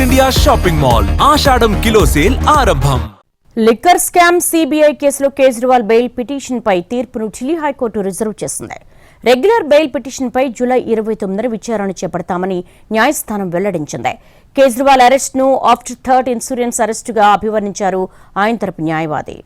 India shopping mall. Ashadham kilo sale ఆరంభం. Liquor scam CBI కేసులో Kejriwal bail petition పై తీర్పును ఢిల్లీ హైకోర్టు రిజర్వ్ చేసింది. రెగ్యులర్ బెయిల్ పిటిషన్ పై జూలై ఇరవై తొమ్మిదిన విచారణ చేపడతామని న్యాయస్థానం వెల్లడించింది. కేజ్రీవాల్ అరెస్ట్ను ఆఫ్టర్ థర్డ్ ఇన్సూరెన్స్ అరెస్టుగా అభివర్ణించారు ఆయన తరపు న్యాయవాది.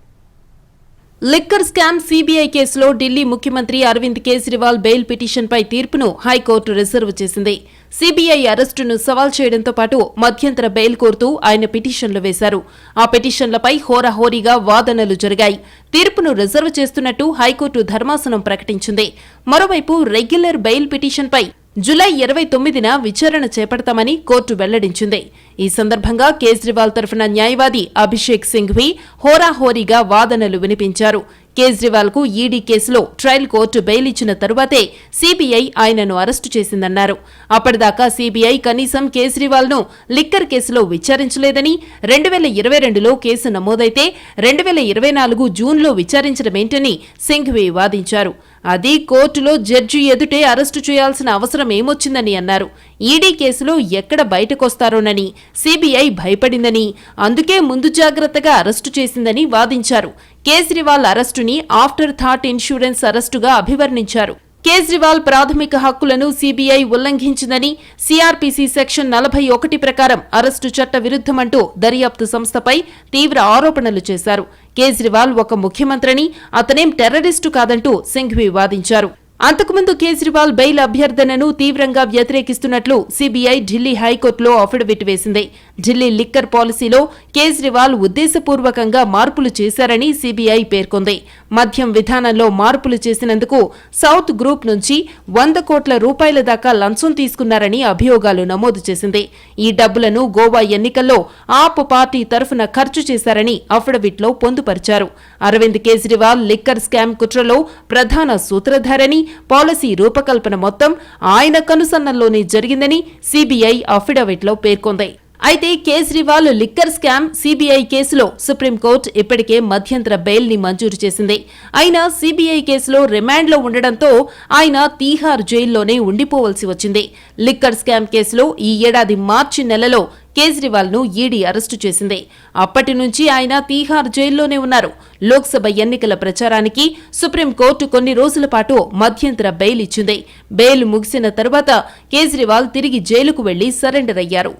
లిక్కర్ స్కామ్ సీబీఐ కేసులో ఢిల్లీ ముఖ్యమంత్రి అరవింద్ కేజ్రీవాల్ బెయిల్ పిటిషన్పై తీర్పును హైకోర్టు రిజర్వ్ చేసింది. సీబీఐ అరెస్టును సవాల్ చేయడంతో పాటు మధ్యంతర బెయిల్ కోరుతూ ఆయన పిటిషన్లు వేశారు. ఆ పిటిషన్లపై హోరాహోరీగా వాదనలు జరిగాయి. తీర్పును రిజర్వ్ చేస్తున్నట్టు హైకోర్టు ధర్మాసనం ప్రకటించింది. మరోవైపు రెగ్యులర్ బెయిల్ పిటిషన్పై జులై ఇరవై తొమ్మిదిన విచారణ చేపడతామని కోర్టు వెల్లడించింది. ఈ సందర్భంగా కేజ్రీవాల్ తరఫున న్యాయవాది అభిషేక్ సింఘ్వి హోరాహోరీగా వాదనలు వినిపించారు. కేజ్రీవాల్కు ఈడీ కేసులో ట్రయల్ కోర్టు బెయిల్ ఇచ్చిన తరువాతే సీబీఐ ఆయనను అరెస్టు చేసిందన్నారు. అప్పటిదాకా సీబీఐ కనీసం కేజ్రీవాల్ను లిక్కర్ కేసులో విచారించలేదని రెండు వేల ఇరవై రెండులో కేసు నమోదైతే రెండు వేల ఇరవై నాలుగు జూన్లో విచారించడమేంటని సింఘ్వి వాదించారు. అది కోర్టులో జడ్జి ఎదుటే అరెస్టు చేయాల్సిన అవసరం ఏమొచ్చిందని అన్నారు. ఈడీ కేసులో ఎక్కడ బయటకొస్తారోనని సీబీఐ భయపడిందని అందుకే ముందు జాగ్రత్తగా అరెస్టు చేసిందని వాదించారు. కేజ్రీవాల్ అరెస్టు అరెస్టుని ఆఫ్టర్ థాట్ ఇన్సూరెన్స్ అరెస్టుగా అభివర్ణించారు. కేజ్రీవాల్ ప్రాథమిక హక్కులను సీబీఐ ఉల్లంఘించిందని సీఆర్పీసీ సెక్షన్ నలభై ఒకటి ప్రకారం అరెస్టు చట్ట విరుద్ధమంటూ దర్యాప్తు సంస్థపై తీవ్ర ఆరోపణలు చేశారు. కేజ్రీవాల్ ఒక ముఖ్యమంత్రిని అతనేం టెర్రరిస్టు కాదంటూ సింఘ్వి వాదించారు. అంతకుముందు కేజ్రీవాల్ బెయిల్ అభ్యర్థనను తీవ్రంగా వ్యతిరేకిస్తున్నట్లు సీబీఐ ఢిల్లీ హైకోర్టులో అఫిడవిట్ వేసింది. ఢిల్లీ లిక్కర్ పాలసీలో కేజ్రీవాల్ ఉద్దేశపూర్వకంగా మార్పులు చేశారని సిబిఐ పేర్కొంది. మద్యం విధానంలో మార్పులు చేసినందుకు సౌత్ గ్రూప్ నుంచి వంద కోట్ల రూపాయల దాకా లంచం తీసుకున్నారని అభియోగాలు నమోదు చేసింది. ఈ డబ్బులను గోవా ఎన్నికల్లో ఆప్ పార్టీ తరఫున ఖర్చు చేశారని అఫిడవిట్లో పొందుపరిచారు. అరవింద్ కేజ్రీవాల్ లిక్కర్ స్కామ్ కుట్రలో ప్రధాన సూత్రధారని పాలసీ రూపకల్పన మొత్తం ఆయన కనుసన్నల్లోనే జరిగిందని సిబిఐ అఫిడవిట్లో పేర్కొంది. అయితే కేజ్రీవాల్ లిక్కర్ స్కామ్ సీబీఐ కేసులో సుప్రీంకోర్టు ఇప్పటికే మధ్యంతర బెయిల్ని మంజూరు చేసింది. అయినా సీబీఐ కేసులో రిమాండ్లో ఉండడంతో ఆయన తీహార్ జైల్లోనే ఉండిపోవలసి వచ్చింది. లిక్కర్ స్కామ్ కేసులో ఈ ఏడాది మార్చి నెలలో కేజ్రీవాల్ను ఈడీ అరెస్టు చేసింది. అప్పటి నుంచి ఆయన తీహార్ జైల్లోనే ఉన్నారు. లోక్సభ ఎన్నికల ప్రచారానికి సుప్రీంకోర్టు కొన్ని రోజుల పాటు మధ్యంతర బెయిల్ ఇచ్చింది. బెయిల్ ముగిసిన తర్వాత కేజ్రీవాల్ తిరిగి జైలుకు వెళ్ళి సరెండర్ అయ్యారు